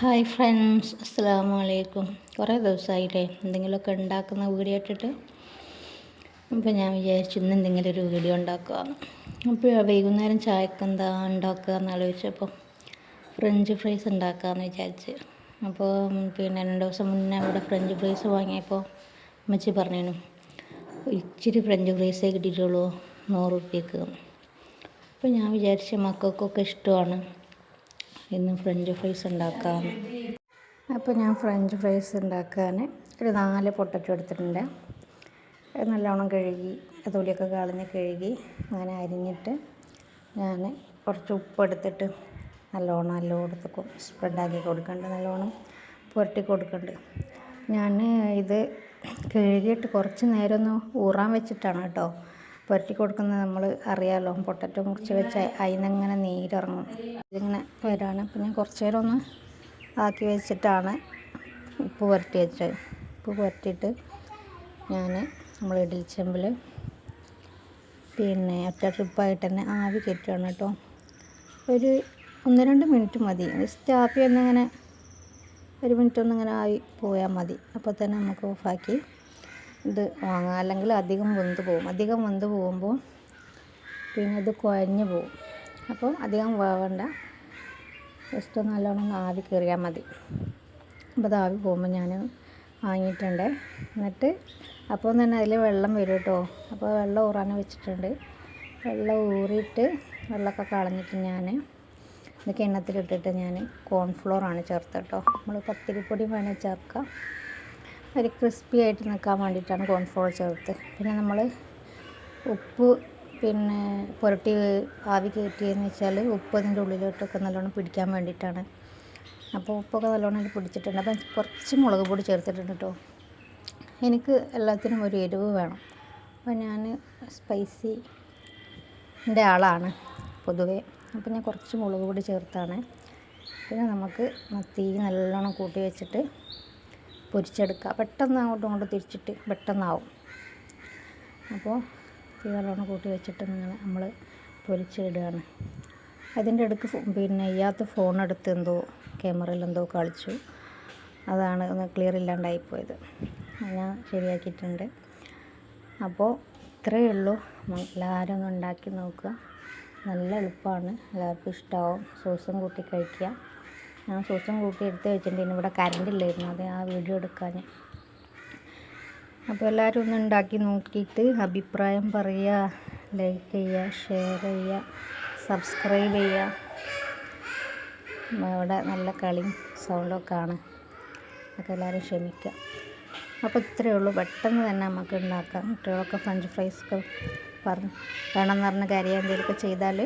Hi friends അസ്സാം വലൈക്കും കുറേ ദിവസമായില്ലേ എന്തെങ്കിലുമൊക്കെ ഉണ്ടാക്കുന്ന വീഡിയോ ഇട്ടിട്ട്. അപ്പോൾ ഞാൻ വിചാരിച്ചു ഇന്ന് എന്തെങ്കിലും ഒരു വീഡിയോ ഉണ്ടാക്കുകയാണ് അപ്പോൾ വൈകുന്നേരം ചായക്ക് എന്താ ഉണ്ടാക്കുക എന്ന് ആലോചിച്ചപ്പോൾ ഫ്രഞ്ച് ഫ്രൈസ് ഉണ്ടാക്കാമെന്ന് വിചാരിച്ച്. അപ്പോൾ പിന്നെ രണ്ട് ദിവസം മുന്നേ അവിടെ ഫ്രഞ്ച് ഫ്രൈസ് വാങ്ങിയപ്പോൾ അമ്മച്ചി പറഞ്ഞു ഇച്ചിരി ഫ്രഞ്ച് ഫ്രൈസേ കിട്ടിയിട്ടുള്ളൂ നൂറ് റുപ്യക്ക്. അപ്പോൾ ഞാൻ വിചാരിച്ച മക്കൾക്കൊക്കെ ഇഷ്ടമാണ്. ഇന്ന് ഫ്രഞ്ച് ഫ്രൈസ് ഉണ്ടാക്കാം. അപ്പോൾ ഞാൻ ഫ്രഞ്ച് ഫ്രൈസ് ഉണ്ടാക്കാൻ ഒരു നാല് പൊട്ടറ്റോ എടുത്തിട്ടുണ്ട്. നല്ലോണം കഴുകി തൊലിയൊക്കെ കളഞ്ഞ് കഴുകി അങ്ങനെ അരിഞ്ഞിട്ട് ഞാൻ കുറച്ച് ഉപ്പ് എടുത്തിട്ട് നല്ലോണം എല്ലായിടത്തേക്കും സ്പ്രെഡാക്കി കൊടുക്കേണ്ട നല്ലോണം പുരട്ടി കൊടുക്കേണ്ടത് ഞാൻ ഇത് കഴുകിയിട്ട് കുറച്ച് നേരം ഒന്ന് ഊറാൻ വെച്ചിട്ടാണ് കേട്ടോ. പുരട്ടി കൊടുക്കുന്നത് നമ്മൾ അറിയാമല്ലോ പൊട്ടറ്റോ മുറിച്ച് വെച്ച് അതിൽ നിന്നിങ്ങനെ നീരിറങ്ങും. ഇതിങ്ങനെ വരാണ്. അപ്പം ഞാൻ കുറച്ച് നേരം ഒന്ന് ആക്കി വെച്ചിട്ടാണ് ഉപ്പ് പുരട്ടി വെച്ചത്. ഉപ്പ് പുരട്ടിയിട്ട് ഞാൻ നമ്മൾ ഇഡലി ചെമ്പിൽ പിന്നെ ഒറ്റ ട്രിപ്പായിട്ട് തന്നെ ആവി കയറ്റുകയാണ് കേട്ടോ. ഒരു ഒന്ന് രണ്ട് മിനിറ്റ് മതി. ജസ്റ്റ് ആപ്പി ഒന്നിങ്ങനെ ഒരു മിനിറ്റ് ഒന്നിങ്ങനെ ആയി പോയാൽ മതി. അപ്പോൾ തന്നെ നമുക്ക് ഓഫാക്കി ഇത് വാങ്ങാം. അല്ലെങ്കിൽ അധികം വെന്ത് പോകും. അധികം വെന്ത് പോകുമ്പോൾ പിന്നെ ഇത് കുഴഞ്ഞു പോകും. അപ്പോൾ അധികം വേവണ്ട. ജസ്റ്റ് നല്ലോണം ആവി കയറിയാൽ മതി. അപ്പോൾ ആവി പോകുമ്പോൾ ഞാൻ വാങ്ങിയിട്ടുണ്ട്. എന്നിട്ട് അപ്പോൾ തന്നെ അതിൽ വെള്ളം വരും കേട്ടോ. അപ്പോൾ വെള്ളം ഊറാൻ വെച്ചിട്ടുണ്ട്. വെള്ളം ഊറിയിട്ട് വെള്ളമൊക്കെ കളഞ്ഞിട്ട് ഞാൻ ഇത് കിണ്ണത്തിലിട്ടിട്ട് ഞാൻ കോൺഫ്ലോറാണ് ചേർത്തത് കേട്ടോ. നമ്മൾ പത്തിരിപ്പൊടി വേണേൽ ചേർക്കാം. ഒരു ക്രിസ്പി ആയിട്ട് നിൽക്കാൻ വേണ്ടിയിട്ടാണ് കോൺഫ്ലോർ ചേർത്ത് പിന്നെ നമ്മൾ ഉപ്പ് പിന്നെ പുരട്ടി ആവി കയറ്റിയെന്ന് വെച്ചാൽ ഉപ്പ് അതിന്റെ ഉള്ളിലോട്ടൊക്കെ നല്ലോണം പിടിക്കാൻ വേണ്ടിയിട്ടാണ്. അപ്പോൾ ഉപ്പൊക്കെ നല്ലോണം പിടിച്ചിട്ടുണ്ട്. അപ്പം കുറച്ച് മുളക് പൊടി ചേർത്തിട്ടുണ്ട് കേട്ടോ. എനിക്ക് എല്ലാത്തിനും ഒരു എരിവ് വേണം. അപ്പോൾ ഞാൻ സ്പൈസി എന്റെ ആളാണ് പൊതുവേ. അപ്പോൾ ഞാൻ കുറച്ച് മുളക് പൊടി ചേർത്താണ്. പിന്നെ നമുക്ക് തീ നല്ലോണം കൂട്ടി വെച്ചിട്ട് പൊരിച്ചെടുക്കുക. പെട്ടെന്ന് അങ്ങോട്ടും ഇങ്ങോട്ടും തിരിച്ചിട്ട് പെട്ടെന്നാവും. അപ്പോൾ തീ നല്ലോണം കൂട്ടി വെച്ചിട്ട് ഇങ്ങനെ നമ്മൾ പൊരിച്ചിടുകയാണ്. അതിന്റെ ഇടയ്ക്ക് പിന്നെ ഇയാത്ത ഫോൺ എടുത്ത് എന്തോ ക്യാമറയിൽ എന്തോ കളിച്ചു അതാണ് ഒന്ന് ക്ലിയർ ഇല്ലാണ്ടായിപ്പോയത്. ഞാൻ ശരിയാക്കിയിട്ടുണ്ട്. അപ്പോൾ ഇത്രയേ ഉള്ളൂ. എല്ലാവരും ഒന്ന് ഉണ്ടാക്കി നോക്കുക. നല്ല എളുപ്പമാണ്. എല്ലാവർക്കും ഇഷ്ടമാവും സോസും കൂട്ടി കഴിക്കുക. ഞാൻ സൂക്ഷം കൂട്ടി എടുത്ത് വെച്ചിട്ടുണ്ട്. ഇവിടെ കറണ്ട് ഇല്ലായിരുന്നു. അത് ആ വീഡിയോ എടുക്കാൻ. അപ്പോൾ എല്ലാവരും ഒന്ന് ഉണ്ടാക്കി നോക്കിയിട്ട് അഭിപ്രായം പറയുക ലൈക്ക് ചെയ്യുക ഷെയർ ചെയ്യുക സബ്സ്ക്രൈബ് ചെയ്യുക. ഇവിടെ നല്ല കളിയും സൗണ്ടൊക്കെ ആണ്. അതൊക്കെ എല്ലാവരും ക്ഷമിക്കുക. അപ്പോൾ ഇത്രയേ ഉള്ളൂ. പെട്ടെന്ന് തന്നെ നമുക്ക് ഉണ്ടാക്കാം. കുട്ടികളൊക്കെ ഫ്രഞ്ച് ഫ്രൈസൊക്കെ പറഞ്ഞ് വേണമെന്ന് പറഞ്ഞ് കാര്യം എന്തെങ്കിലുമൊക്കെ ചെയ്താൽ